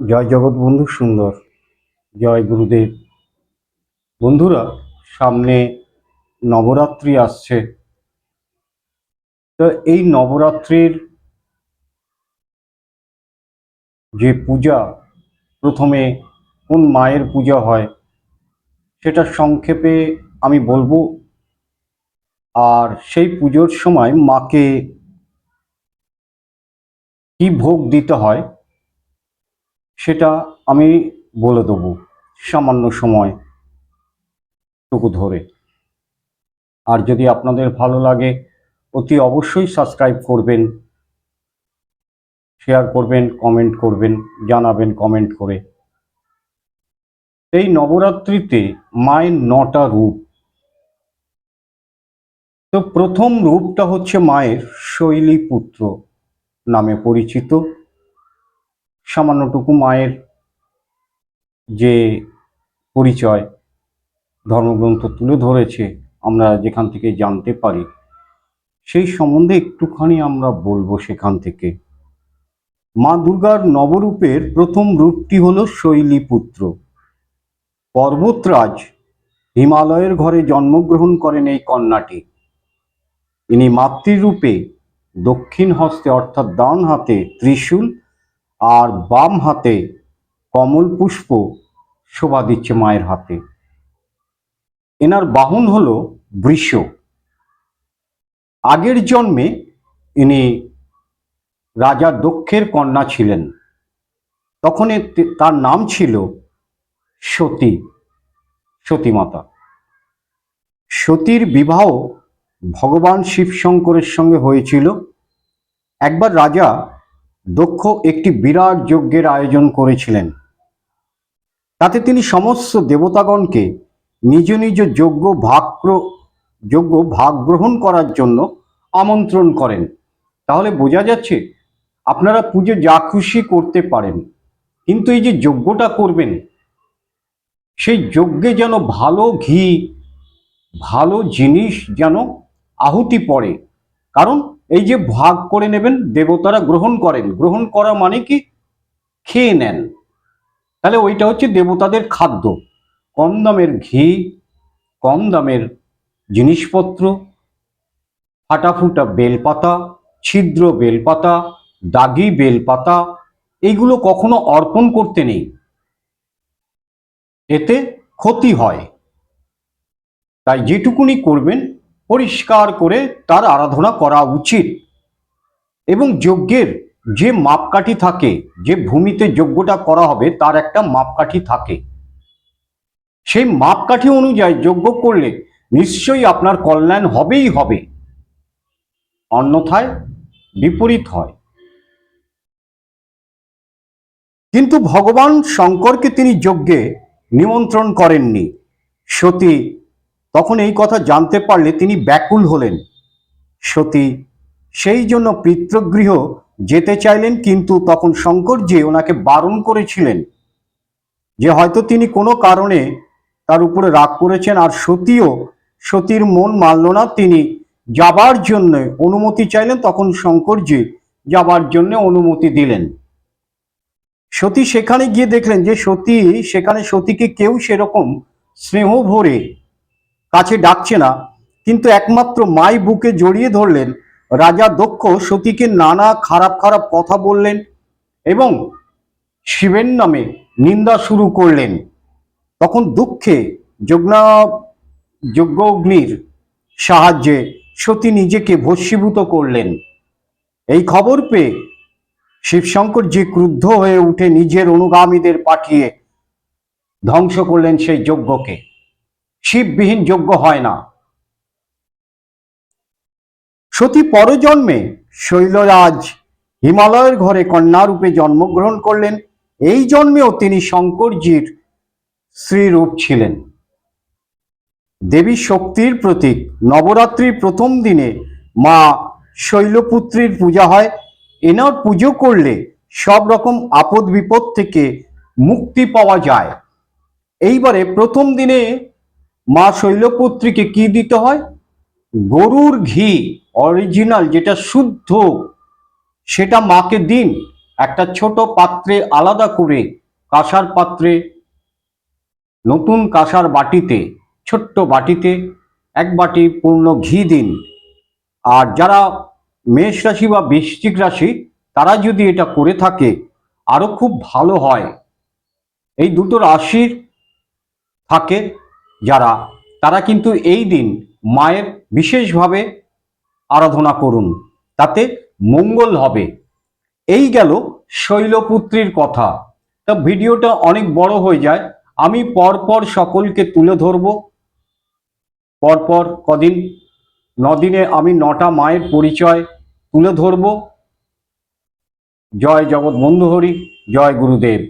জয় জগৎবন্ধু সুন্দর, জয় গুরুদেব। বন্ধুরা, সামনে নবরাত্রি আসছে। তো এই নবরাত্রির যে পূজা, প্রথমে কোন মায়ের পূজা হয়, সেটা সংক্ষেপে আমি বলব। আর সেই পুজোর সময় মাকে কি ভোগ দিতে হয় সেটা আমি বলে দেবো সামান্য সময় টুকু ধরে। আর যদি আপনাদের ভালো লাগে, অতি অবশ্যই সাবস্ক্রাইব করবেন শেয়ার করবেন কমেন্ট করবেন, জানাবেন কমেন্ট করে। এই নবরাত্রিতে মায়ের নটা রূপ। তো প্রথম রূপটা হচ্ছে মায়ের শৈলীপুত্র নামে পরিচিত। সামান্যটুকু মায়ের যে পরিচয়, ধর্মগ্রন্থ তুলে ধরেছে, আমরা যেখান থেকে জানতে পারি, সেই সম্বন্ধে একটুখানি আমরা বলব সেখান থেকে। মা দুর্গার নবরূপের প্রথম রূপটি হলো শৈলীপুত্র। পর্বতরাজ হিমালয়ের ঘরে জন্মগ্রহণ করেন এই কন্যাটি। ইনি মাতৃরূপে দক্ষিণ হস্তে অর্থাৎ ডান হাতে ত্রিশূল আর বাম হাতে কমল পুষ্প শোভা দিচ্ছে মায়ের হাতে। এনার বাহন হলো বৃষ। আগের জন্মে ইনি রাজা দক্ষের কন্যা ছিলেন। তখন তার নাম ছিল সতী সতীমাতা সতীর বিবাহ ভগবান শিবশঙ্করের সঙ্গে হয়েছিল। একবার রাজা দক্ষ একটি বিরাট যজ্ঞের আয়োজন করেছিলেন। তাতে তিনি সমস্ত দেবতাগণকে নিজ নিজ যজ্ঞ ভাগ যজ্ঞ ভাগ গ্রহণ করার জন্য আমন্ত্রণ করেন। তাহলে বোঝা যাচ্ছে আপনারা পুজো যা খুশি করতে পারেন, কিন্তু এই যে যজ্ঞটা করবেন, সেই যজ্ঞে যেন ভালো ঘি, ভালো জিনিস যেন আহুতি পড়ে। কারণ এই যে ভাগ করে নেবেন, দেবতারা গ্রহণ করেন। গ্রহণ করা মানে কি? খেয়ে নেন। তাহলে ওইটা হচ্ছে দেবতাদের খাদ্য। কম দামের ঘি, কম দামের জিনিসপত্র, ফাটাফুটা বেলপাতা, ছিদ্র বেলপাতা, দাগি বেলপাতা এইগুলো কখনো অর্পণ করতে নেই। এতে ক্ষতি হয়। তাই যেটুকুনি করবেন পরিষ্কার করে তার আরাধনা করা উচিত। এবং যজ্ঞের যে মাপকাঠি থাকে, যে ভূমিতে যজ্ঞটা করা হবে, তার একটা মাপকাঠি থাকে। সেই মাপকাঠি অনুযায়ী যজ্ঞ করলে নিশ্চয়ই আপনার কল্যাণ হবেই হবে। অন্যথায় বিপরীত হয়। কিন্তু ভগবান শঙ্করকে তিনি যজ্ঞে নিমন্ত্রণ করেননি। সতী তখন এই কথা জানতে পারলে তিনি ব্যাকুল হলেন। সতী, সেই জন্য পিতৃগৃহ যেতে চাইলেন, কিন্তু তখন শঙ্করজি ওনাকে বারণ করেছিলেন যে হয়তো তিনি কোনো কারণে তার উপরে রাগ করেছেন, আর সতীও, সতীর মন মানল না। তিনি যাবার জন্য অনুমতি চাইলেন, তখন শঙ্করজি যাবার জন্য অনুমতি দিলেন। সতী সেখানে গিয়ে দেখলেন যে সতী, সেখানে সতীকে কেউ সেরকম স্নেহ ভরে কাছে ডাকছে না, কিন্তু একমাত্র মাই বুকে জড়িয়ে ধরলেন রাজা দক্ষ সতীকে নানা খারাপ খারাপ কথা বললেন এবং শিবের নামে নিন্দা শুরু করলেন। তখন দুঃখে যজ্ঞা যজ্ঞ অগ্নির সাহায্যে সতী নিজেকে ভস্মীভূত করলেন। এই খবর পেয়ে শিবশঙ্কর যে ক্রুদ্ধ হয়ে উঠে নিজের অনুগামীদের পাঠিয়ে ধ্বংস করলেন সেই যজ্ঞকে। শিববিহীন যোগ্য হয় না। সতী পরজন্মে শৈলরাজ হিমালয়ের ঘরে কন্যারূপে জন্মগ্রহণ করলেন। এই জন্মেও তিনি শঙ্করজির শ্রীরূপ ছিলেন। দেবী শক্তির প্রতীক নবরাত্রির প্রথম দিনে মা শৈলপুত্রীর পূজা হয়। এনার পুজো করলে সব রকম আপদ বিপদ থেকে মুক্তি পাওয়া যায়। এইবারে প্রথম দিনে মা শৈলপুত্রীকে কি দিতে হয়? গরুর ঘি অরিজিনাল যেটা শুদ্ধ, সেটা মাকে দিন। একটা ছোট পাত্রে আলাদা করে কাঁসার পাত্রে, নতুন কাঁসার বাটিতে, ছোট্ট বাটিতে এক বাটি পূর্ণ ঘি দিন। আর যারা মেষ রাশি বা বৃশ্চিক রাশি, তারা যদি এটা করে থাকে, আরও খুব ভালো হয়। এই দুটো রাশির থাকে। যারা, তারা কিন্তু এই দিন মায়ের বিশেষভাবে আরাধনা করুন, তাতে মঙ্গল হবে। এই গেল শৈলপুত্রীর কথা। তা ভিডিওটা অনেক বড় হয়ে যায়, আমি পরপর সকলকে তুলে ধরব। পরপর কদিন, নদিনে আমি নটা মায়ের পরিচয় তুলে ধরব। জয় জগৎ বন্ধুহরি জয় গুরুদেব।